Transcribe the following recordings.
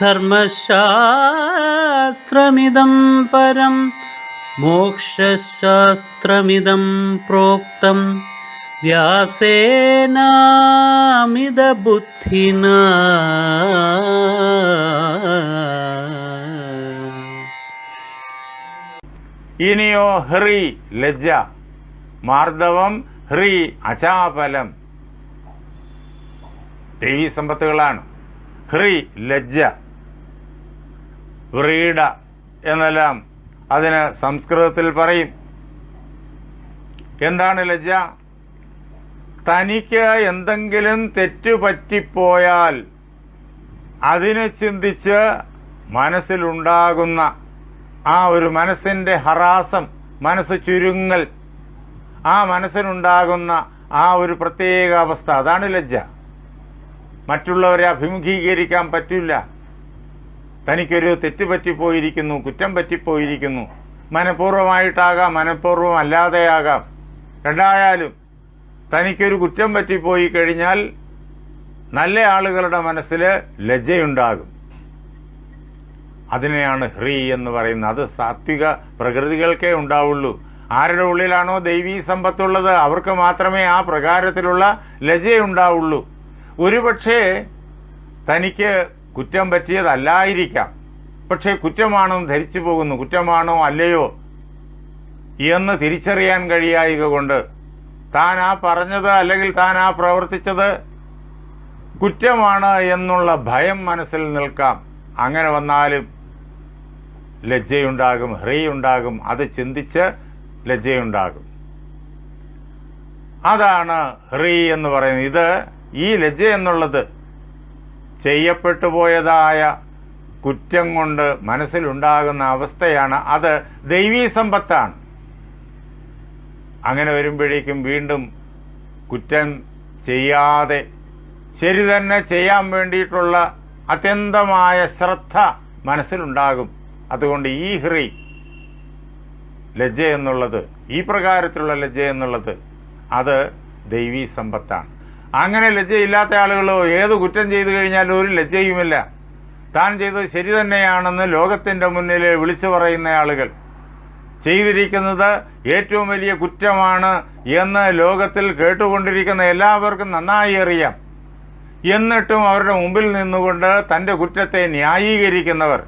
ധർമ്മശാസ്ത്രമിദം പരം മോക്ഷശാസ്ത്രമിതം പ്രോക്തം. വ്യാസേനാമിതബുദ്ധിന. ഇനിയോ ഹ്രി ലജ്ജ മാർദ്ദവം ഹ്രി അചാപലം. ദേവീ സമ്പത്തുകളാണ്. ഹ്രി ലജ്ജ. വ്രീഡ എന്നെല്ലാം അതിന് സംസ്കൃതത്തിൽ പറയും. എന്താണ് ലജ്ജ? തനിക്ക് എന്തെങ്കിലും തെറ്റു പറ്റിപ്പോയാൽ അതിനെ ചിന്തിച്ച് മനസ്സിലുണ്ടാകുന്ന ആ ഒരു മനസ്സിന്റെ ഹറാസം മനസ്സ് ചുരുങ്ങൽ ആ മനസ്സിനുണ്ടാകുന്ന ആ ഒരു പ്രത്യേക അവസ്ഥ അതാണ് ലജ്ജ. മറ്റുള്ളവരെ അഭിമുഖീകരിക്കാൻ പറ്റില്ല. തനിക്കൊരു തെറ്റ് പറ്റിപ്പോയിരിക്കുന്നു കുറ്റം പറ്റിപ്പോയിരിക്കുന്നു. മനഃപൂർവമായിട്ടാകാം മനഃപൂർവം അല്ലാതെയാകാം രണ്ടായാലും തനിക്കൊരു കുറ്റം പറ്റിപ്പോയി കഴിഞ്ഞാൽ നല്ല ആളുകളുടെ മനസ്സിൽ ലജ്ജയുണ്ടാകും. അതിനെയാണ് ഹ്രീ എന്ന് പറയുന്നത്. അത് സാത്വിക പ്രകൃതികൾക്കേ ഉണ്ടാവുള്ളൂ. ആരുടെ ഉള്ളിലാണോ ദൈവീ സമ്പത്തുള്ളത്? അവർക്ക് മാത്രമേ ആ പ്രകാരത്തിലുള്ള ലജ്ജയുണ്ടാവുള്ളൂ. ഒരുപക്ഷേ തനിക്ക് കുറ്റം പറ്റിയതല്ലായിരിക്കാം. പക്ഷേ കുറ്റമാണെന്ന് ധരിച്ചു പോകുന്നു? കുറ്റമാണോ അല്ലയോ? എന്ന് തിരിച്ചറിയാൻ കഴിയായിക കൊണ്ട് താൻ ആ പറഞ്ഞത് അല്ലെങ്കിൽ താൻ ആ പ്രവർത്തിച്ചത് കുറ്റമാണ് എന്നുള്ള ഭയം മനസ്സിൽ നിൽക്കാം. അങ്ങനെ വന്നാലും ലജ്ജയുണ്ടാകും ഹൃയുണ്ടാകും അത് ചിന്തിച്ച് ലജ്ജയുണ്ടാകും. അതാണ് ഹൃ എന്ന് പറയുന്നത്. ഇത് ഈ ലജ്ജ എന്നുള്ളത് ചെയ്യപ്പെട്ടു പോയതായ കുറ്റം കൊണ്ട് മനസ്സിലുണ്ടാകുന്ന അവസ്ഥയാണ് അത്. ദൈവീ സമ്പത്താണ്. അങ്ങനെ വരുമ്പോഴേക്കും വീണ്ടും കുറ്റം ചെയ്യാതെ ശരി തന്നെ ചെയ്യാൻ വേണ്ടിയിട്ടുള്ള അത്യന്തമായ ശ്രദ്ധ മനസ്സിലുണ്ടാകും. അതുകൊണ്ട് ഈ ഹ്രി ലജ്ജ എന്നുള്ളത് ഈ പ്രകാരത്തിലുള്ള ലജ്ജ എന്നുള്ളത് അത് ദൈവീ സമ്പത്താണ്. അങ്ങനെ ലജ്ജയില്ലാത്ത ആളുകൾ ഏത് കുറ്റം ചെയ്തു കഴിഞ്ഞാലും ഒരു ലജ്ജയുമില്ല. താൻ ചെയ്തത് ശരി തന്നെയാണെന്ന് ലോകത്തിന്റെ മുന്നിൽ വിളിച്ചു പറയുന്ന ആളുകൾ. ചെയ്തിരിക്കുന്നത് ഏറ്റവും വലിയ കുറ്റമാണ് എന്ന് ലോകത്തിൽ കേട്ടുകൊണ്ടിരിക്കുന്ന എല്ലാവർക്കും നന്നായി അറിയാം. എന്നിട്ടും അവരുടെ മുമ്പിൽ നിന്നുകൊണ്ട് തന്റെ കുറ്റത്തെ ന്യായീകരിക്കുന്നവർ.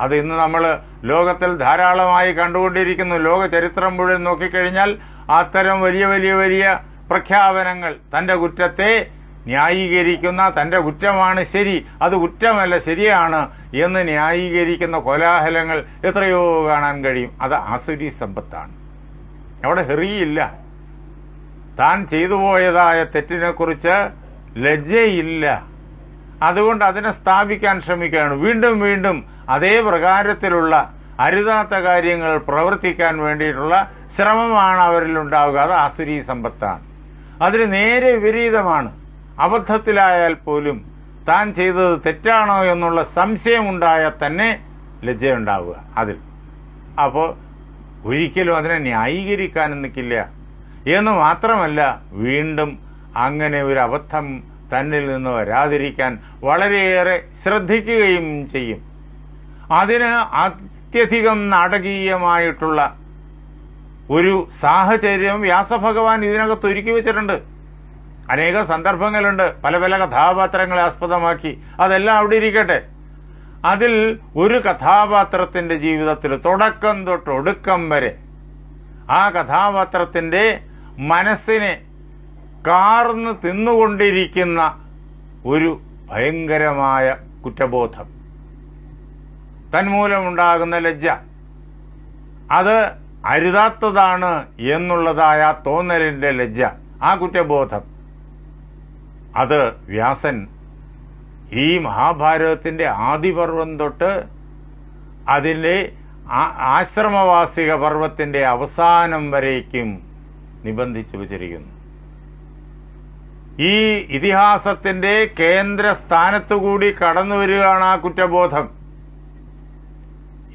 അത് ഇന്ന് നമ്മൾ ലോകത്തിൽ ധാരാളമായി കണ്ടുകൊണ്ടിരിക്കുന്നു. ലോക ചരിത്രം മുഴുവൻ നോക്കിക്കഴിഞ്ഞാൽ അത്തരം വലിയ വലിയ വലിയ പ്രഖ്യാപനങ്ങൾ. തന്റെ കുറ്റത്തെ ന്യായീകരിക്കുന്ന തന്റെ കുറ്റമാണ് ശരി അത് കുറ്റമല്ല ശരിയാണ് എന്ന് ന്യായീകരിക്കുന്ന കോലാഹലങ്ങൾ എത്രയോ കാണാൻ കഴിയും. അത് ആസുരി സമ്പത്താണ്. അവിടെ ഹെറിയില്ല. താൻ ചെയ്തു പോയതായ തെറ്റിനെക്കുറിച്ച് ലജ്ജയില്ല. അതുകൊണ്ട് അതിനെ സ്ഥാപിക്കാൻ ശ്രമിക്കുകയാണ്. വീണ്ടും വീണ്ടും അതേ പ്രകാരത്തിലുള്ള അരുതാത്ത കാര്യങ്ങൾ പ്രവർത്തിക്കാൻ വേണ്ടിയിട്ടുള്ള ശ്രമമാണ് അവരിൽ ഉണ്ടാവുക അത് ആസുരി സമ്പത്താണ്. അതിന് നേരെ വിപരീതമാണ്. അബദ്ധത്തിലായാൽ പോലും താൻ ചെയ്തത് തെറ്റാണോ എന്നുള്ള സംശയമുണ്ടായാൽ തന്നെ ലജ്ജയുണ്ടാവുക. അതിൽ. അപ്പോൾ ഒരിക്കലും അതിനെ ന്യായീകരിക്കാനും നിൽക്കില്ല. എന്ന് മാത്രമല്ല വീണ്ടും അങ്ങനെ ഒരു അബദ്ധം തന്നിൽ നിന്ന് വരാതിരിക്കാൻ വളരെയേറെ ശ്രദ്ധിക്കുകയും ചെയ്യും. അതിന് അത്യധികം നാടകീയമായിട്ടുള്ള ഒരു സാഹചര്യം വ്യാസഭഗവാൻ ഇതിനകത്ത് ഒരുക്കി വെച്ചിട്ടുണ്ട്. അനേക സന്ദർഭങ്ങളുണ്ട്. പല പല കഥാപാത്രങ്ങളെ ആസ്പദമാക്കി. അതെല്ലാം അവിടെ ഇരിക്കട്ടെ. അതിൽ ഒരു കഥാപാത്രത്തിന്റെ ജീവിതത്തിൽ തുടക്കം തൊട്ട് ഒടുക്കം വരെ ആ കഥാപാത്രത്തിന്റെ മനസ്സിനെ കാർന്ന് തിന്നുകൊണ്ടിരിക്കുന്ന ഒരു ഭയങ്കരമായ കുറ്റബോധം. തന്മൂലമുണ്ടാകുന്ന ലജ്ജ. അത് അരുതാത്തതാണ് എന്നുള്ളതായ തോന്നലിന്റെ ലജ്ജ ആ കുറ്റബോധം. അത് വ്യാസൻ ഈ മഹാഭാരതത്തിന്റെ ആദിപർവം തൊട്ട് അതിന്റെ ആശ്രമവാസിക പർവത്തിന്റെ അവസാനം വരേക്കും നിബന്ധിച്ചു വച്ചിരിക്കുന്നു. ഈ ഇതിഹാസത്തിന്റെ കേന്ദ്ര സ്ഥാനത്തുകൂടി കടന്നു വരികയാണ് ആ കുറ്റബോധം.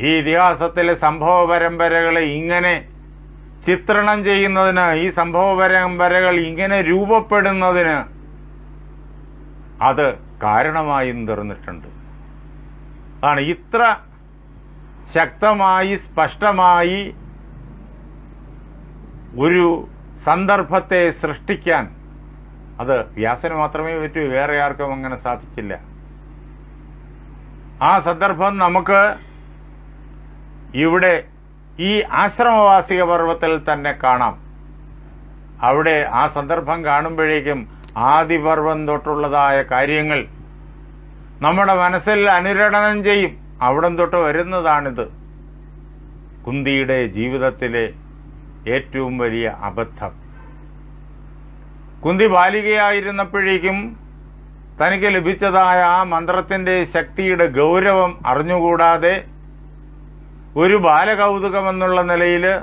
ഈ ഇതിഹാസത്തിലെ സംഭവ പരമ്പരകളെ ഇങ്ങനെ ചിത്രണം ചെയ്യുന്നതിന് ഈ സംഭവ പരമ്പരകൾ ഇങ്ങനെ രൂപപ്പെടുന്നതിന് അത് കാരണമായും തീർന്നിട്ടുണ്ട്. ആണ് ഇത്ര ശക്തമായി സ്പഷ്ടമായി ഒരു സന്ദർഭത്തെ സൃഷ്ടിക്കാൻ അത് വ്യാസന് മാത്രമേ പറ്റൂ വേറെ ആർക്കും അങ്ങനെ സാധിച്ചില്ല. ആ സന്ദർഭം നമുക്ക് ഇവിടെ ഈ ആശ്രമവാസിക പർവത്തിൽ തന്നെ കാണാം. അവിടെ ആ സന്ദർഭം കാണുമ്പോഴേക്കും ആദിപർവം തൊട്ടുള്ളതായ കാര്യങ്ങൾ. നമ്മുടെ മനസ്സിൽ അനുരണനം ചെയ്യും. അവിടം തൊട്ട് വരുന്നതാണിത്. കുന്തിയുടെ ജീവിതത്തിലെ ഏറ്റവും വലിയ അബദ്ധം. കുന്തി ബാലികയായിരുന്നപ്പോഴേക്കും തനിക്ക് ലഭിച്ചതായ ആ മന്ത്രത്തിന്റെ ശക്തിയുടെ ഗൗരവം അറിഞ്ഞുകൂടാതെ ഒരു ബാലകൗതുകമെന്നുള്ള നിലയിൽ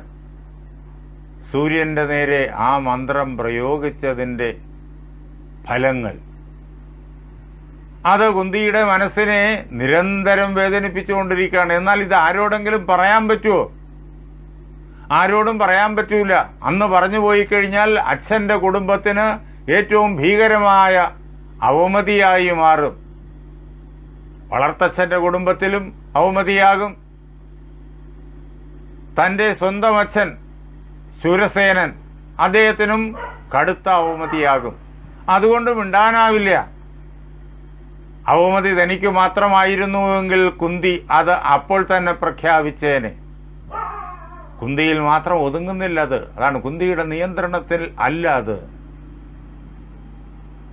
സൂര്യന്റെ നേരെ ആ മന്ത്രം പ്രയോഗിച്ചതിന്റെ ഫലങ്ങൾ. അത് കുന്തിയുടെ മനസ്സിനെ നിരന്തരം വേദനിപ്പിച്ചുകൊണ്ടിരിക്കുകയാണ്. എന്നാൽ ഇത് ആരോടെങ്കിലും പറയാൻ പറ്റുമോ ആരോടും പറയാൻ പറ്റൂല. അന്ന് പറഞ്ഞു പോയി കഴിഞ്ഞാൽ അച്ഛന്റെ കുടുംബത്തിന് ഏറ്റവും ഭീകരമായ അവമതിയായി മാറും. വളർത്തച്ഛന്റെ കുടുംബത്തിലും അവമതിയാകും. തന്റെ സ്വന്തം അച്ഛൻ ശൂരസേനൻ അദ്ദേഹത്തിനും കടുത്ത അവമതിയാകും. അതുകൊണ്ട് മിണ്ടാനാവില്ല. അവമതി തനിക്ക് മാത്രമായിരുന്നുവെങ്കിൽ കുന്തി അത് അപ്പോൾ തന്നെ പ്രഖ്യാപിച്ചേനെ. കുന്തിയിൽ മാത്രം ഒതുങ്ങുന്നില്ല അത്. അതാണ് കുന്തിയുടെ നിയന്ത്രണത്തിൽ അല്ല അത്.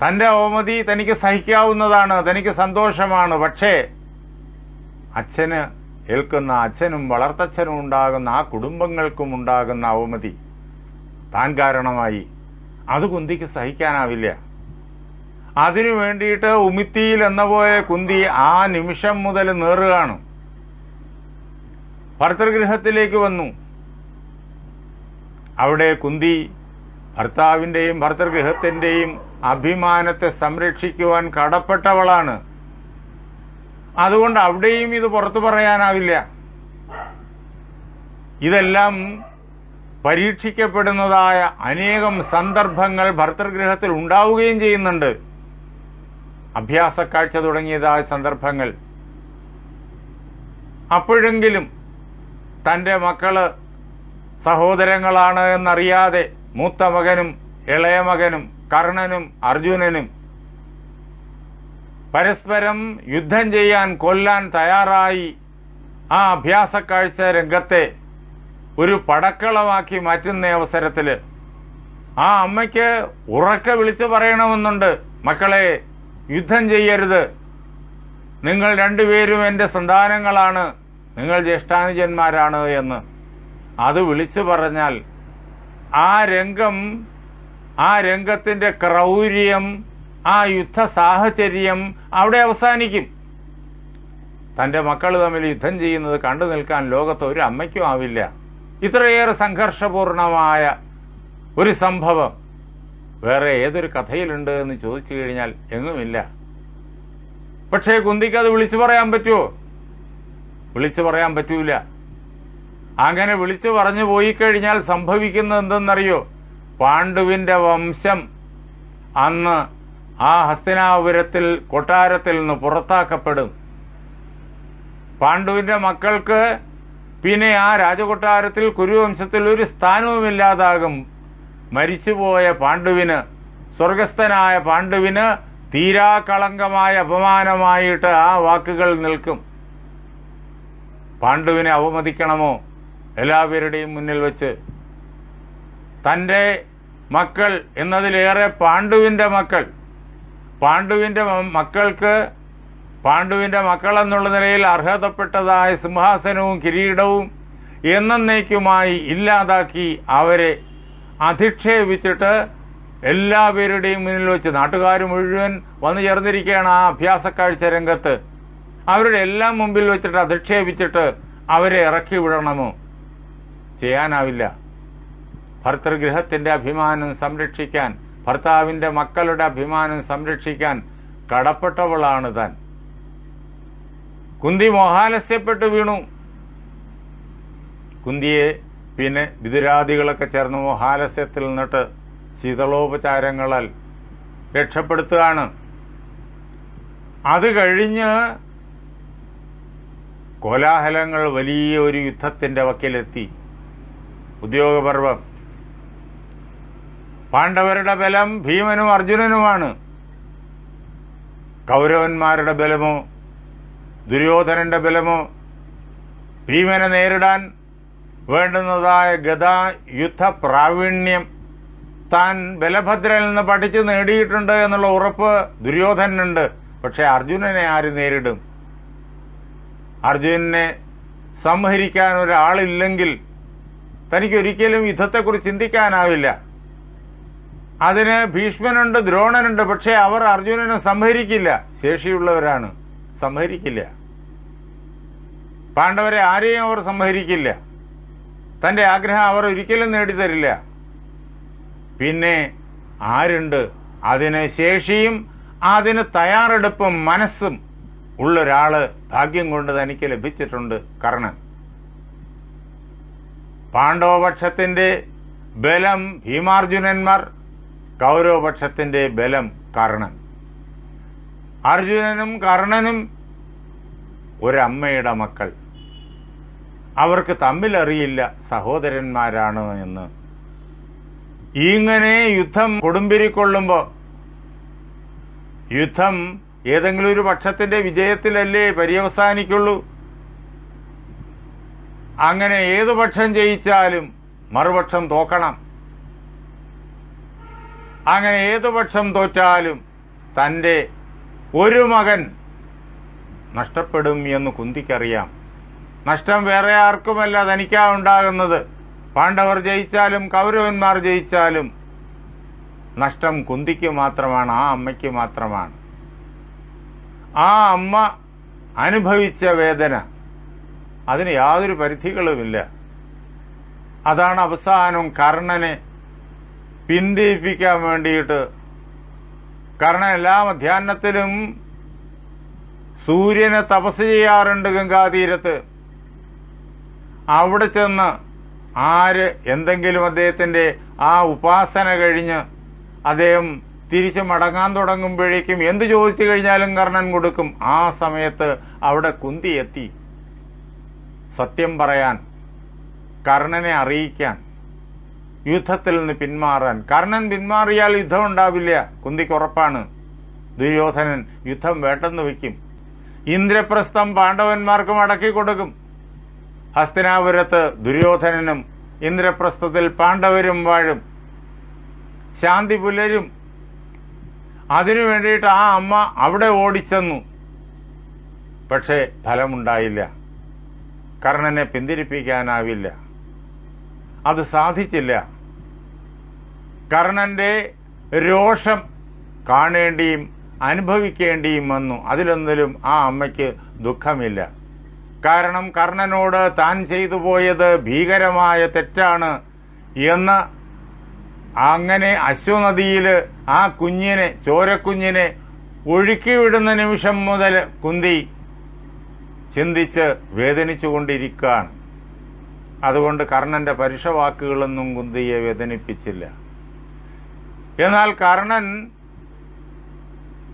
തന്റെ അവമതി തനിക്ക് സഹിക്കാവുന്നതാണ്. തനിക്ക് സന്തോഷമാണ്. പക്ഷേ അച്ഛന് ഏൽക്കുന്ന അച്ഛനും വളർത്തച്ഛനും ഉണ്ടാകുന്ന ആ കുടുംബങ്ങൾക്കും ഉണ്ടാകുന്ന അവമതി. താൻ കാരണമായി. അത് കുന്തിക്ക് സഹിക്കാനാവില്ല. അതിനു വേണ്ടിയിട്ട് ഉമിത്തിയിൽ എന്ന പോയ കുന്തി ആ നിമിഷം മുതൽ നേറുകയാണ്. ഭർത്തൃഗൃഹത്തിലേക്ക് വന്നു. അവിടെ കുന്തി ഭർത്താവിന്റെയും ഭർത്തൃഗൃഹത്തിന്റെയും അഭിമാനത്തെ സംരക്ഷിക്കുവാൻ കടപ്പെട്ടവളാണ്. അതുകൊണ്ട് അവിടെയും ഇത് പുറത്തു പറയാനാവില്ല. ഇതെല്ലാം പരീക്ഷിക്കപ്പെടുന്നതായ അനേകം സന്ദർഭങ്ങൾ ഭർത്തൃഗൃഹത്തിൽ ഉണ്ടാവുകയും ചെയ്യുന്നുണ്ട്. അഭ്യാസക്കാഴ്ച തുടങ്ങിയതായ സന്ദർഭങ്ങൾ. അപ്പോഴെങ്കിലും തന്റെ മക്കൾ സഹോദരങ്ങളാണ് എന്നറിയാതെ മൂത്ത മകനും ഇളയ മകനും കർണനും അർജുനനും പരസ്പരം യുദ്ധം ചെയ്യാൻ കൊല്ലാൻ തയ്യാറായി ആ അഭ്യാസക്കാഴ്ച രംഗത്തെ ഒരു പടക്കളമാക്കി മാറ്റുന്ന അവസരത്തിൽ ആ അമ്മയ്ക്ക് ഉറക്കെ വിളിച്ചു പറയണമെന്നുണ്ട്. മക്കളെ യുദ്ധം ചെയ്യരുത്. നിങ്ങൾ രണ്ടുപേരും എന്റെ സന്താനങ്ങളാണ്. നിങ്ങൾ ജ്യേഷ്ഠാനുജന്മാരാണ് എന്ന്. അത് വിളിച്ചു പറഞ്ഞാൽ ആ രംഗം ആ രംഗത്തിന്റെ ക്രൗര്യം ആ യുദ്ധ സാഹചര്യം അവിടെ അവസാനിക്കും. തന്റെ മക്കൾ തമ്മിൽ യുദ്ധം ചെയ്യുന്നത് കണ്ടു നിൽക്കാൻ ലോകത്ത് ഒരു അമ്മയ്ക്കും ആവില്ല. ഇത്രയേറെ സംഘർഷപൂർണമായ ഒരു സംഭവം. വേറെ ഏതൊരു കഥയിലുണ്ട് എന്ന് ചോദിച്ചു കഴിഞ്ഞാൽ എങ്ങുമില്ല. പക്ഷേ കുന്തിക്ക് അത് വിളിച്ചു പറയാൻ പറ്റുമോ? വിളിച്ചു പറയാൻ പറ്റൂല. അങ്ങനെ വിളിച്ചു പറഞ്ഞു പോയി കഴിഞ്ഞാൽ സംഭവിക്കുന്നത് എന്തെന്നറിയോ? പാണ്ഡുവിന്റെ വംശം അന്ന് ആ ഹസ്തിനാപുരത്തിൽ കൊട്ടാരത്തിൽ നിന്ന് പുറത്താക്കപ്പെടും. പാണ്ഡുവിന്റെ മക്കൾക്ക് പിന്നെ ആ രാജകൊട്ടാരത്തിൽ കുരുവംശത്തിൽ ഒരു സ്ഥാനവുമില്ലാതാകും മരിച്ചുപോയ പാണ്ഡുവിന് സ്വർഗസ്ഥനായ പാണ്ഡുവിന് തീരാകളങ്കമായ അപമാനമായിട്ട് ആ വാക്കുകൾ നിൽക്കും. പാണ്ഡുവിനെ അവമതിക്കണമോ? എല്ലാവരുടെയും മുന്നിൽ വെച്ച്. തന്റെ മക്കൾ എന്നതിലേറെ പാണ്ഡുവിന്റെ മക്കൾ. പാണ്ഡുവിന്റെ മ- മക്കൾക്ക് പാണ്ഡുവിന്റെ മക്കൾ എന്നുള്ള നിലയിൽ അർഹതപ്പെട്ടതായ സിംഹാസനവും കിരീടവും എന്നേക്കുമായി ഇല്ലാതാക്കി അവരെ അധിക്ഷേപിച്ചിട്ട് എല്ലാവരുടെയും മുന്നിൽ വെച്ച് നാട്ടുകാർ മുഴുവൻ വന്നു ചേർന്നിരിക്കുകയാണ് ആ അഭ്യാസക്കാഴ്ച രംഗത്ത്. അവരുടെ എല്ലാം മുമ്പിൽ വെച്ചിട്ട് അധിക്ഷേപിച്ചിട്ട് അവരെ ഇറക്കി വിടണമോ? ചെയ്യാനാവില്ല. ഭർത്തൃഗൃഹത്തിന്റെ അഭിമാനം സംരക്ഷിക്കാൻ ഭർത്താവിന്റെ മക്കളുടെ അഭിമാനം സംരക്ഷിക്കാൻ കടപ്പെട്ടവളാണ് താൻ. കുന്തി മോഹാലസ്യപ്പെട്ടു വീണു. കുന്തിയെ പിന്നെ വിതുരാദികളൊക്കെ ചേർന്ന് മോഹാലസ്യത്തിൽ നിന്നിട്ട് ശീതളോപചാരങ്ങളാൽ രക്ഷപ്പെടുത്തുകയാണ്. അത് കഴിഞ്ഞ് കോലാഹലങ്ങൾ വലിയ ഒരു യുദ്ധത്തിന്റെ വക്കിലെത്തി. ഉദ്യോഗപർവം പാണ്ഡവരുടെ ബലം ഭീമനും അർജുനനുമാണ്. കൗരവന്മാരുടെ ബലമോ ദുര്യോധനന്റെ ബലമോ ഭീമനെ നേരിടാൻ വേണ്ടുന്നതായ ഗതാ യുദ്ധ പ്രാവീണ്യം താൻ ബലഭദ്രയിൽ നിന്ന് പഠിച്ച് നേടിയിട്ടുണ്ട് എന്നുള്ള ഉറപ്പ് ദുര്യോധനുണ്ട് പക്ഷെ അർജുനനെ ആര് നേരിടും? അർജുനനെ സംഹരിക്കാൻ ഒരാളില്ലെങ്കിൽ തനിക്കൊരിക്കലും യുദ്ധത്തെക്കുറിച്ച് ചിന്തിക്കാനാവില്ല. അതിന് ഭീഷ്മനുണ്ട് ദ്രോണനുണ്ട് പക്ഷെ അവർ അർജുനനെ സംഹരിക്കില്ല. ശേഷിയുള്ളവരാണ്. സംഹരിക്കില്ല. പാണ്ഡവരെ ആരെയും അവർ സംഹരിക്കില്ല. തന്റെ ആഗ്രഹം അവർ ഒരിക്കലും നേടിത്തരില്ല. പിന്നെ ആരുണ്ട്? അതിന് ശേഷിയും അതിന് തയ്യാറെടുപ്പും മനസ്സും ഉള്ള ഒരാൾ ഭാഗ്യം കൊണ്ട് തനിക്ക് ലഭിച്ചിട്ടുണ്ട് കർണൻ. പാണ്ഡവപക്ഷത്തിന്റെ ബലം ഭീമാർജുനന്മാർ കൗരവപക്ഷത്തിന്റെ ബലം കർണൻ. അർജുനനും കർണനും ഒരമ്മയുടെ മക്കൾ. അവർക്ക് തമ്മിലറിയില്ല സഹോദരന്മാരാണ് എന്ന്. ഇങ്ങനെ യുദ്ധം കൊടുമ്പിരിക്കൊള്ളുമ്പോൾ യുദ്ധം ഏതെങ്കിലും ഒരു പക്ഷത്തിന്റെ വിജയത്തിലല്ലേ പര്യവസാനിക്കുള്ളൂ? അങ്ങനെ ഏതു പക്ഷം ജയിച്ചാലും മറുപക്ഷം തോക്കണം. അങ്ങനെ ഏതു പക്ഷം തോറ്റാലും തന്റെ ഒരു മകൻ നഷ്ടപ്പെടും എന്ന് കുന്തിക്കറിയാം. നഷ്ടം വേറെ ആർക്കുമല്ല തനിക്കാ ഉണ്ടാകുന്നത്. പാണ്ഡവർ ജയിച്ചാലും കൗരവന്മാർ ജയിച്ചാലും നഷ്ടം കുന്തിക്ക് മാത്രമാണ് ആ അമ്മയ്ക്ക് മാത്രമാണ്. ആ അമ്മ അനുഭവിച്ച വേദന അതിന് യാതൊരു പരിധികളുമില്ല. അതാണ് അവസാനം കർണനെ പിന്തിരിപ്പിക്കാൻ വേണ്ടിയിട്ട്. കാരണം എല്ലാ മധ്യാഹ്നത്തിലും സൂര്യനെ തപസ് ചെയ്യാറുണ്ട് ഗംഗാതീരത്ത്. അവിടെ ചെന്ന് ആര് എന്തെങ്കിലും അദ്ദേഹത്തിന്റെ ആ ഉപാസന കഴിഞ്ഞ് അദ്ദേഹം തിരിച്ചു മടങ്ങാൻ തുടങ്ങുമ്പോഴേക്കും എന്ത് ചോദിച്ചു കഴിഞ്ഞാലും കർണൻ കൊടുക്കും ആ സമയത്ത് അവിടെ കുന്തി എത്തി സത്യം പറയാൻ കർണനെ അറിയിക്കാൻ. യുദ്ധത്തിൽ നിന്ന് പിന്മാറാൻ. കർണൻ പിന്മാറിയാൽ യുദ്ധം ഉണ്ടാവില്ല. കുന്തിക്ക് ഉറപ്പാണ്. ദുര്യോധനൻ യുദ്ധം വേട്ടെന്ന് വയ്ക്കും. ഇന്ദ്രപ്രസ്ഥം പാണ്ഡവന്മാർക്ക് മടക്കി കൊടുക്കും. ഹസ്തനാപുരത്ത് ദുര്യോധനനും ഇന്ദ്രപ്രസ്ഥത്തിൽ പാണ്ഡവരും വാഴും. ശാന്തി പുലരും. അതിനു വേണ്ടിയിട്ട് ആ അമ്മ അവിടെ ഓടിച്ചെന്നു. പക്ഷേ ഫലമുണ്ടായില്ല. കർണനെ പിന്തിരിപ്പിക്കാനാവില്ല. അത് സാധിച്ചില്ല. കർണന്റെ രോഷം കാണേണ്ടിയും അനുഭവിക്കേണ്ടിയും വന്നു. അതിലൊന്നിലും ആ അമ്മയ്ക്ക് ദുഃഖമില്ല. കാരണം കർണനോട് താൻ ചെയ്തു പോയത് ഭീകരമായ തെറ്റാണ് എന്ന് അങ്ങനെ അശ്വനദിയിൽ ആ കുഞ്ഞിനെ ചോരക്കുഞ്ഞിനെ ഒഴുക്കിവിടുന്ന നിമിഷം മുതൽ കുന്തി ചിന്തിച്ച് വേദനിച്ചുകൊണ്ടിരിക്കുകയാണ്. അതുകൊണ്ട് കർണന്റെ പരുഷവാക്കുകളൊന്നും കുന്തിയെ വേദനിപ്പിച്ചില്ല. എന്നാൽ കർണൻ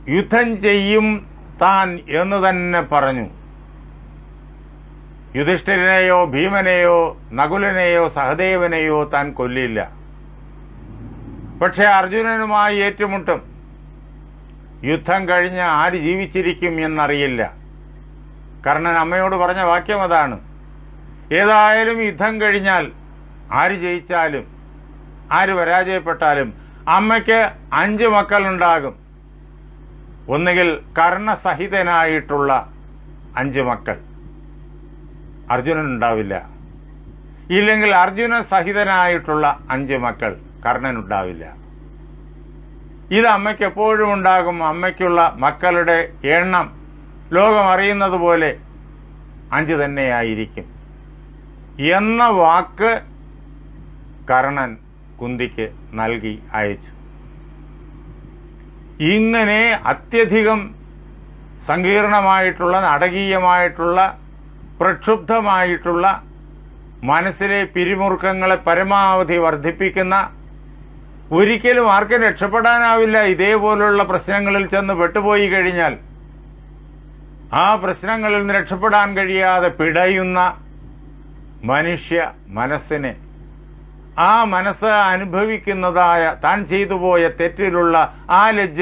യുദ്ധം ചെയ്യും താൻ എന്ന് തന്നെ പറഞ്ഞു. യുധിഷ്ഠിരനെയോ ഭീമനെയോ നകുലനെയോ സഹദേവനെയോ താൻ കൊല്ലില്ല പക്ഷെ അർജുനനുമായി ഏറ്റുമുട്ടും. യുദ്ധം കഴിഞ്ഞ് ആര് ജീവിച്ചിരിക്കും എന്നറിയില്ല. കർണൻ അമ്മയോട് പറഞ്ഞ വാക്യം അതാണ്. ഏതായാലും യുദ്ധം കഴിഞ്ഞാൽ ആര് ജയിച്ചാലും ആര് പരാജയപ്പെട്ടാലും അമ്മയ്ക്ക് അഞ്ച് മക്കളുണ്ടാകും. ഒന്നുകിൽ കർണസഹിതനായിട്ടുള്ള അഞ്ച് മക്കൾ. അർജുനൻ ഉണ്ടാവില്ല. ഇല്ലെങ്കിൽ അർജുന സഹിതനായിട്ടുള്ള അഞ്ച് മക്കൾ കർണൻ ഉണ്ടാവില്ല. ഇത് അമ്മയ്ക്ക് എപ്പോഴും ഉണ്ടാകും. അമ്മയ്ക്കുള്ള മക്കളുടെ എണ്ണം ലോകം അറിയുന്നത് പോലെ അഞ്ച് തന്നെയായിരിക്കും. എന്ന വാക്ക് കർണൻ കുന്തിക്ക് നൽകി അയച്ചു. ഇങ്ങനെ അത്യധികം സങ്കീർണമായിട്ടുള്ള നാടകീയമായിട്ടുള്ള പ്രക്ഷുബ്ധമായിട്ടുള്ള മനസ്സിലെ പിരിമുറുക്കങ്ങളെ പരമാവധി വർദ്ധിപ്പിക്കുന്ന ഒരിക്കലും ആർക്കും രക്ഷപ്പെടാനാവില്ല ഇതേപോലുള്ള പ്രശ്നങ്ങളിൽ ചെന്ന് പെട്ടുപോയി കഴിഞ്ഞാൽ ആ പ്രശ്നങ്ങളിൽ നിന്ന് രക്ഷപ്പെടാൻ കഴിയാതെ പിടയുന്ന മനുഷ്യ മനസ്സിനെ. ആ മനസ്സ് അനുഭവിക്കുന്നതായ താൻ ചെയ്തു പോയ തെറ്റിലുള്ള ആ ലജ്ജ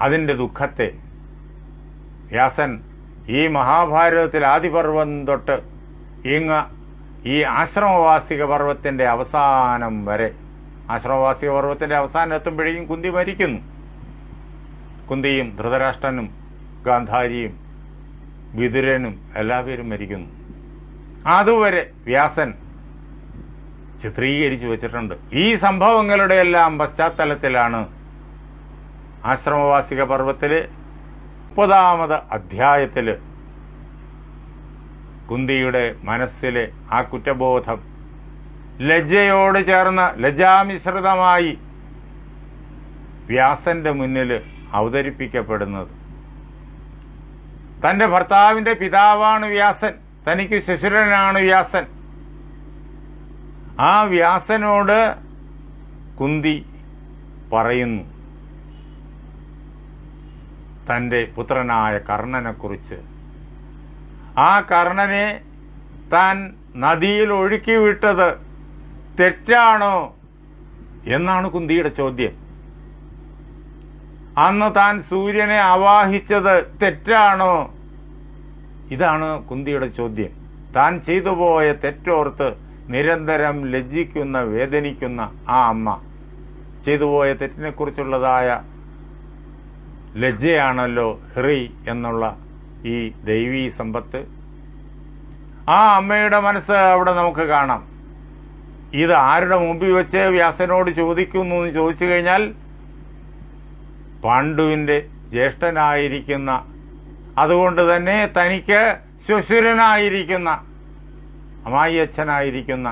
അതിന്റെ ദുഃഖത്തെ വ്യാസൻ ഈ മഹാഭാരതത്തിൽ ആദിപർവം തൊട്ട് ഇങ്ങ് ഈ ആശ്രമവാസിക പർവത്തിന്റെ അവസാനം വരെ ആശ്രമവാസിക പർവത്തിന്റെ അവസാനം എത്തുമ്പോഴേക്കും കുന്തി മരിക്കുന്നു. കുന്തിയും ധൃതരാഷ്ട്രനും ഗാന്ധാരിയും വിതുരനും എല്ലാവരും മരിക്കുന്നു. അതുവരെ വ്യാസൻ ചിത്രീകരിച്ചു വെച്ചിട്ടുണ്ട്. ഈ സംഭവങ്ങളുടെ എല്ലാം പശ്ചാത്തലത്തിലാണ് ആശ്രമവാസിക പർവത്തിൽ മുപ്പതാമത് അധ്യായത്തിൽ കുന്തിയുടെ മനസ്സിലെ ആ കുറ്റബോധം ലജ്ജയോട് ചേർന്ന് ലജ്ജാമിശ്രിതമായി വ്യാസന്റെ മുന്നിൽ അവതരിപ്പിക്കപ്പെടുന്നത്. തന്റെ ഭർത്താവിന്റെ പിതാവാണ് വ്യാസൻ. തനിക്ക് ശിശുരനാണ് വ്യാസൻ. ആ വ്യാസനോട് കുന്തി പറയുന്നു തന്റെ പുത്രനായ കർണനെക്കുറിച്ച്. ആ കർണനെ താൻ നദിയിൽ ഒഴുക്കിവിട്ടത് തെറ്റാണോ? എന്നാണ് കുന്തിയുടെ ചോദ്യം. അന്ന് താൻ സൂര്യനെ ആവാഹിച്ചത് തെറ്റാണോ? ഇതാണ് കുന്തിയുടെ ചോദ്യം. താൻ ചെയ്തു പോയ തെറ്റോർത്ത് നിരന്തരം ലജ്ജിക്കുന്ന വേദനിക്കുന്ന ആ അമ്മ. ചെയ്തുപോയ തെറ്റിനെക്കുറിച്ചുള്ളതായ ലജ്ജയാണല്ലോ ഹ്രി എന്നുള്ള ഈ ദൈവീ സമ്പത്ത്. ആ അമ്മയുടെ മനസ്സ് അവിടെ നമുക്ക് കാണാം. ഇത് ആരുടെ മുമ്പിൽ വെച്ച് വ്യാസനോട് ചോദിക്കുന്നു എന്ന് ചോദിച്ചു കഴിഞ്ഞാൽ പാണ്ഡുവിന്റെ ജ്യേഷ്ഠനായിരിക്കുന്ന അതുകൊണ്ട് തന്നെ തനിക്ക് ശുശുരനായിരിക്കുന്ന അമ്മായിയച്ഛനായിരിക്കുന്ന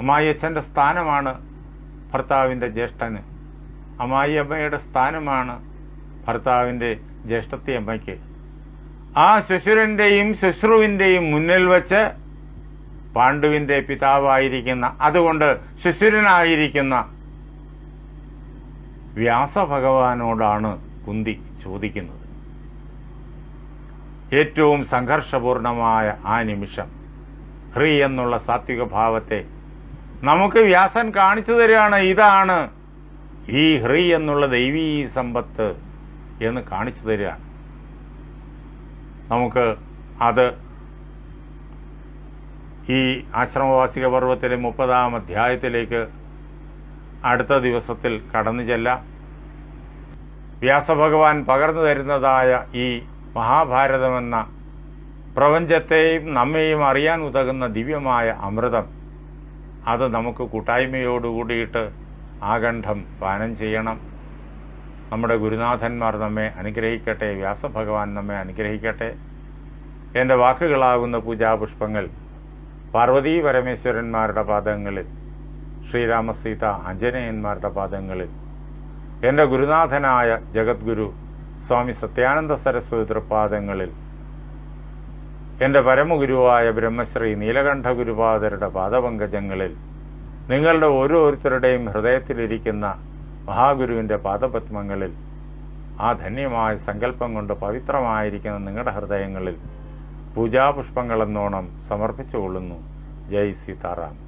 അമ്മായിയച്ഛന്റെ സ്ഥാനമാണ് ഭർത്താവിന്റെ ജ്യേഷ്ഠന്. അമ്മായിയമ്മയുടെ സ്ഥാനമാണ് ഭർത്താവിന്റെ ജ്യേഷ്ഠത്തി അമ്മയ്ക്ക്. ആ ശുശുരന്റെയും ശുശ്രുവിന്റെയും മുന്നിൽ വച്ച് പാണ്ഡുവിന്റെ പിതാവായിരിക്കുന്ന അതുകൊണ്ട് ശുശുരനായിരിക്കുന്ന വ്യാസഭഗവാനോടാണ് കുന്തി ചോദിക്കുന്നത്. ഏറ്റവും സംഘർഷപൂർണമായ ആ നിമിഷം ഹ്രീ എന്നുള്ള സാത്വിക ഭാവത്തെ നമുക്ക് വ്യാസൻ കാണിച്ചു തരികയാണ് ഇതാണ് ഈ ഹ്രീ എന്നുള്ള ദൈവീ സമ്പത്ത് എന്ന് കാണിച്ചു തരികയാണ്. നമുക്ക് അത് ഈ ആശ്രമവാസിക പർവത്തിലെ മുപ്പതാം അധ്യായത്തിലേക്ക് അടുത്ത ദിവസത്തിൽ കടന്നു ചെല്ലാം. വ്യാസഭഗവാൻ പകർന്നു തരുന്നതായ ഈ മഹാഭാരതമെന്ന പ്രപഞ്ചത്തെയും നമ്മെയും അറിയാൻ ഉതകുന്ന ദിവ്യമായ അമൃതം അത് നമുക്ക് കൂട്ടായ്മയോടുകൂടിയിട്ട് ആകണ്ഠം പാനം ചെയ്യണം. നമ്മുടെ ഗുരുനാഥന്മാർ നമ്മെ അനുഗ്രഹിക്കട്ടെ വ്യാസഭഗവാൻ നമ്മെ അനുഗ്രഹിക്കട്ടെ. എന്റെ വാക്കുകളാകുന്ന പൂജാപുഷ്പങ്ങൾ പാർവതീ പരമേശ്വരന്മാരുടെ പാദങ്ങളിൽ ശ്രീരാമസീത അഞ്ജനേയന്മാരുടെ പാദങ്ങളിൽ. എന്റെ ഗുരുനാഥനായ ജഗദ്ഗുരു സ്വാമി സത്യാനന്ദ സരസ്വതി പാദങ്ങളിൽ. എന്റെ പരമഗുരുവായ ബ്രഹ്മശ്രീ നീലകണ്ഠ ഗുരുപാദരുടെ പാദപങ്കജങ്ങളിൽ. നിങ്ങളുടെ ഓരോരുത്തരുടെയും ഹൃദയത്തിലിരിക്കുന്ന മഹാഗുരുവിന്റെ പാദപത്മങ്ങളിൽ ആ ധന്യമായ സങ്കല്പം കൊണ്ട് പവിത്രമായിരിക്കുന്ന നിങ്ങളുടെ ഹൃദയങ്ങളിൽ പൂജാപുഷ്പങ്ങളെന്നോണം സമർപ്പിച്ചുകൊള്ളുന്നു. ജയ് സീതാറാം.